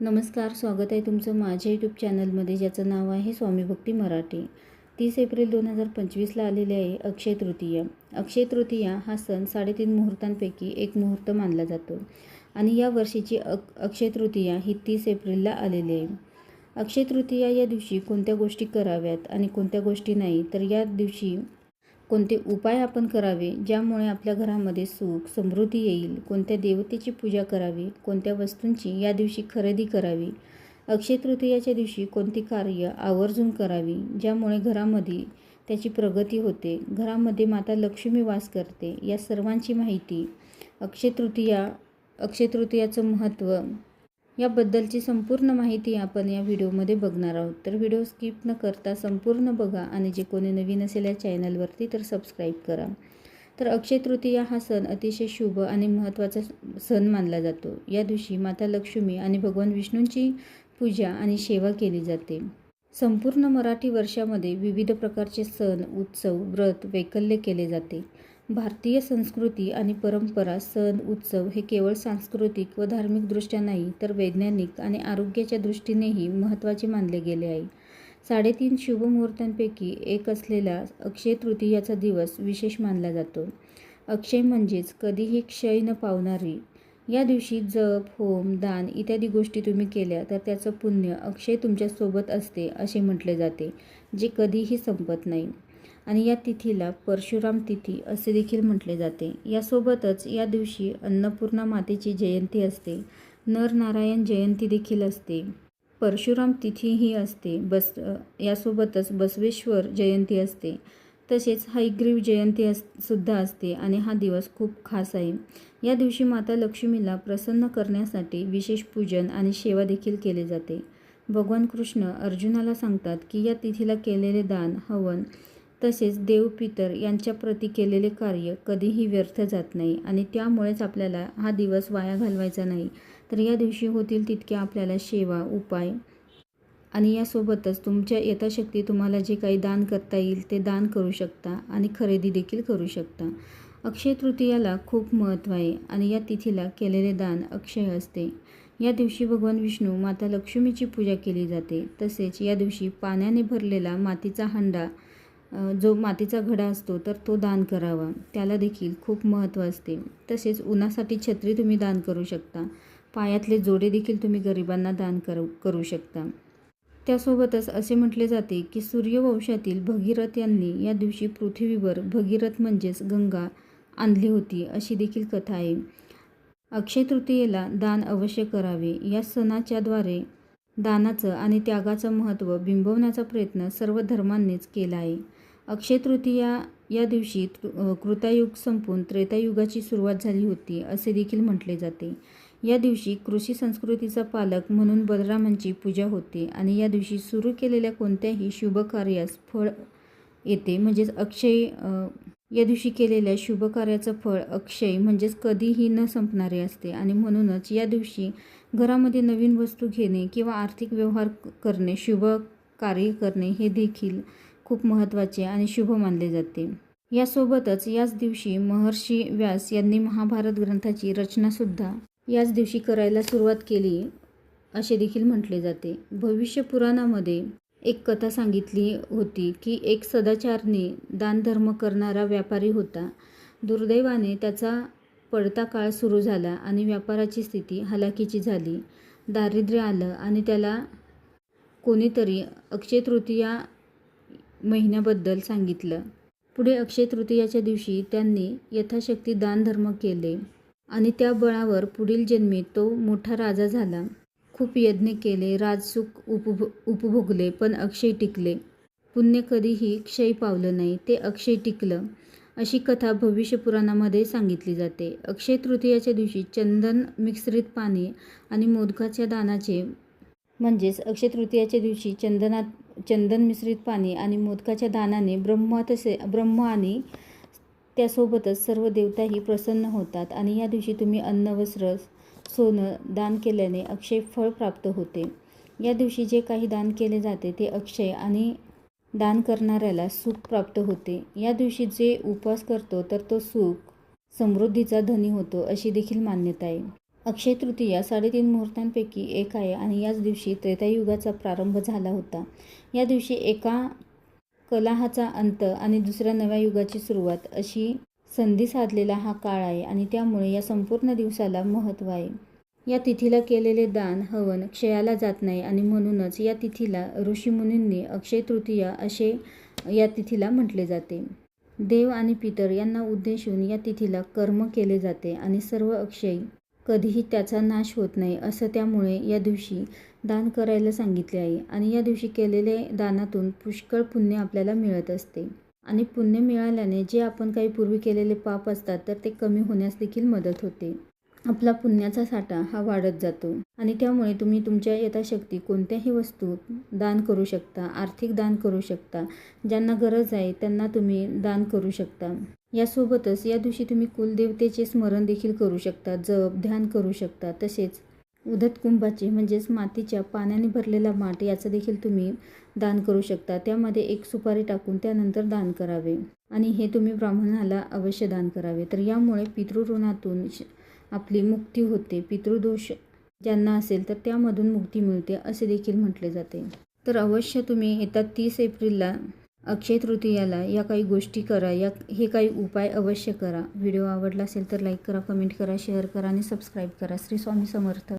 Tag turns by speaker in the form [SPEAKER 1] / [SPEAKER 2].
[SPEAKER 1] नमस्कार स्वागत आहे तुमचं माझ्या यूट्यूब चॅनलमध्ये ज्याचं नाव आहे स्वामी भक्ती मराठी. तीस एप्रिल दोन हजार पंचवीसला आलेले आहे अक्षय तृतीया. अक्षय तृतीया हा सण साडेतीन मुहूर्तांपैकी एक मुहूर्त मानला जातो आणि या वर्षीची अक अक्षय तृतीया ही तीस एप्रिलला आलेली आहे. अक्षय तृतीया या दिवशी कोणत्या गोष्टी कराव्यात आणि कोणत्या गोष्टी नाही तर या दिवशी कोणते उपाय आपण करावे ज्यामुळे आपल्या घरामध्ये सुख समृद्धी येईल? कोणत्या देवतेची पूजा करावी? कोणत्या वस्तूंची या दिवशी खरेदी करावी? अक्षय तृतीयाच्या दिवशी कोणती कार्य आवर्जून करावी ज्यामुळे घरामध्ये त्याची प्रगती होते? घरामध्ये माता लक्ष्मी वास करते या सर्वांची माहिती अक्षय तृतीया अक्षय तृतीयाचं महत्त्व याबद्दलची संपूर्ण माहिती आपण या व्हिडिओमध्ये बघणार आहोत. तर व्हिडिओ स्किप न करता संपूर्ण बघा आणि जे कोणी नवीन असेल या चॅनलवरती तर सबस्क्राईब करा. तर अक्षय तृतीया हा सण अतिशय शुभ आणि महत्त्वाचा सण मानला जातो. या दिवशी माता लक्ष्मी आणि भगवान विष्णूंची पूजा आणि सेवा केली जाते. संपूर्ण मराठी वर्षामध्ये विविध प्रकारचे सण उत्सव व्रत वैकल्य केले जाते. भारतीय संस्कृती आणि परंपरा सण उत्सव हे केवळ सांस्कृतिक व धार्मिकदृष्ट्या नाही तर वैज्ञानिक आणि आरोग्याच्या दृष्टीनेही महत्त्वाचे मानले गेले आहे. साडेतीन शुभमुहूर्तांपैकी एक असलेला अक्षय तृतीयाचा दिवस विशेष मानला जातो. अक्षय म्हणजेच कधीही क्षय न पावणारी. या दिवशी जप होम दान इत्यादी गोष्टी तुम्ही केल्या तर त्याचं पुण्य अक्षय तुमच्यासोबत असते असे म्हटले जाते जे कधीही संपत नाही. आणि या तिथीला परशुराम तिथी असे देखील म्हटले जाते. यासोबतच या दिवशी अन्नपूर्णा मातेची जयंती असते. नरनारायण जयंती देखील असते. परशुराम तिथीही असते. बस यासोबतच बसवेश्वर जयंती असते. तसेच हैग्रीव जयंती अस सुद्धा असते आणि हा दिवस खूप खास आहे. या दिवशी माता लक्ष्मीला प्रसन्न करण्यासाठी विशेष पूजन आणि सेवा देखील केले जाते. भगवान कृष्ण अर्जुनाला सांगतात की या तिथीला केलेले दान हवन तसेच देवपितर यांच्या प्रती केलेले कार्य कधीही व्यर्थ जात नाही आणि त्यामुळेच आपल्याला हा दिवस वाया घालवायचा नाही. तर या दिवशी होतील तितके आपल्याला सेवा उपाय आणि यासोबतच तुमच्या यथाशक्ती तुम्हाला जे काही दान करता येईल ते दान करू शकता आणि खरेदी देखील करू शकता. अक्षय तृतीयाला खूप महत्त्व आहे आणि या तिथीला केलेले दान अक्षय असते. या दिवशी भगवान विष्णू माता लक्ष्मीची पूजा केली जाते. तसेच या दिवशी पाण्याने भरलेला मातीचा हंडा जो मातीचा घडा असतो तर तो दान करावा. त्याला देखील खूप महत्त्व असते. तसेच उन्हासाठी छत्री तुम्ही दान करू शकता. पायातले जोडे देखील तुम्ही गरिबांना दान करू करू शकता. त्यासोबतच असे म्हटले जाते की सूर्यवंशातील भगीरथ यांनी या दिवशी पृथ्वीवर भगीरथ म्हणजेच गंगा आणली होती अशी देखील कथा आहे. अक्षय तृतीयेला दान अवश्य करावे. या सणाच्याद्वारे दानाचं आणि त्यागाचं महत्त्व बिंबवण्याचा प्रयत्न सर्व धर्मांनीच केला आहे. अक्षय तृतीया या दिवशी कृतायुग संपून त्रेतायुगाची सुरुवात झाली होती असे देखील म्हटले जाते. या दिवशी कृषी संस्कृतीचा पालक म्हणून बलरामांची पूजा होते आणि या दिवशी सुरू केलेल्या कोणत्याही शुभ कार्यास फळ येते म्हणजेच अक्षय या दिवशी केलेल्या शुभ कार्याचं फळ अक्षय म्हणजेच कधीही न संपणारे असते आणि म्हणूनच या दिवशी घरामध्ये नवीन वस्तू घेणे किंवा आर्थिक व्यवहार करणे शुभ कार्य करणे हे देखील खूप महत्त्वाचे आणि शुभ मानले जाते. यासोबतच याच दिवशी महर्षी व्यास यांनी महाभारत ग्रंथाची रचनासुद्धा याच दिवशी करायला सुरुवात केली असे देखील म्हटले जाते. भविष्य पुराणामध्ये एक कथा सांगितली होती की एक सदाचारने दानधर्म करणारा व्यापारी होता. दुर्दैवाने त्याचा पडता काळ सुरू झाला आणि व्यापाराची स्थिती हलाखीची झाली. दारिद्र्य आलं आणि त्याला कोणीतरी अक्षय तृतीया महिन्याबद्दल सांगितलं. पुढे अक्षय तृतीयाच्या दिवशी त्यांनी यथाशक्ती दानधर्म केले आणि त्या बळावर पुढील जन्मी तो मोठा राजा झाला. खूप यज्ञ केले राजसुख उपभो उपभोगले पण अक्षय टिकले. पुण्य कधीही क्षय पावलं नाही ते अक्षय टिकलं अशी कथा भविष्यपुराणामध्ये सांगितली जाते. अक्षय तृतीयाच्या दिवशी चंदन मिश्रित पाणी आणि मोदकाच्या दानाचे म्हणजेच अक्षय तृतीयाच्या दिवशी चंदनात चंदन मिश्रित पाणी आणि मोदकाच्या दानाने ब्रह्म तसे ब्रह्म आणि त्यासोबतच सर्व देवताही प्रसन्न होतात आणि या दिवशी तुम्ही अन्न वस्त्र सोनं दान केल्याने अक्षय फळ प्राप्त होते. या दिवशी जे काही दान केले जाते ते अक्षय आणि दान करणाऱ्याला सुख प्राप्त होते. या दिवशी जे उपवास करतो तर तो सुख समृद्धीचा धनी होतो अशी देखील मान्यता आहे. अक्षय तृतीया साडेतीन मुहूर्तांपैकी एक आहे आणि याच दिवशी त्रेतायुगाचा प्रारंभ झाला होता. या दिवशी एका कलाहाचा अंत आणि दुसऱ्या नव्या युगाची सुरुवात अशी संधी साधलेला हा काळ आहे आणि त्यामुळे या संपूर्ण दिवसाला महत्त्व आहे. या तिथीला केलेले दान हवन क्षयाला जात नाही आणि म्हणूनच या तिथीला ऋषीमुनींनी अक्षय तृतीया असे या तिथीला म्हटले जाते. देव आणि पितर यांना उद्देशून या तिथीला कर्म केले जाते आणि सर्व अक्षय कधीही त्याचा नाश होत नाही असं त्यामुळे या दिवशी दान करायला सांगितले आहे आणि या दिवशी केलेले दानातून पुष्कळ पुण्य आपल्याला मिळत असते. आणि पुण्य मिळाल्याने जे आपण काही पूर्वी केलेले पाप असतात तर ते कमी होण्यास देखील मदत होते. आपला पुण्याचा साठा हा वाढत जातो. आणि त्यामुळे तुम्ही तुमच्या यथाशक्ती कोणत्याही वस्तू दान करू शकता आर्थिक दान करू शकता ज्यांना गरज आहे त्यांना तुम्ही दान करू शकता. यासोबतच या दिवशी तुम्ही कुलदेवतेचे स्मरण देखील करू शकता जप ध्यान करू शकता. तसेच उदत कुंभाचे म्हणजेच मातीच्या पाण्याने भरलेला माठ याचं देखील तुम्ही दान करू शकता. त्यामध्ये एक सुपारी टाकून त्यानंतर दान करावे. आणि हे तुम्ही ब्राह्मणाला अवश्य दान करावे. तर यामुळे पितृऋणातून आपली मुक्ती होते पितृदोष ज्यांना असेल तर त्यामधून मुक्ती मिळते असे देखील म्हटले जाते. तर अवश्य तुम्ही येत्या तीस एप्रिलला अक्षय तृतीयाला या काही गोष्टी करा या हे काही उपाय अवश्य करा. व्हिडिओ आवडला असेल तर लाईक करा कमेंट करा शेअर करा आणि सबस्क्राईब करा. श्री स्वामी समर्थ.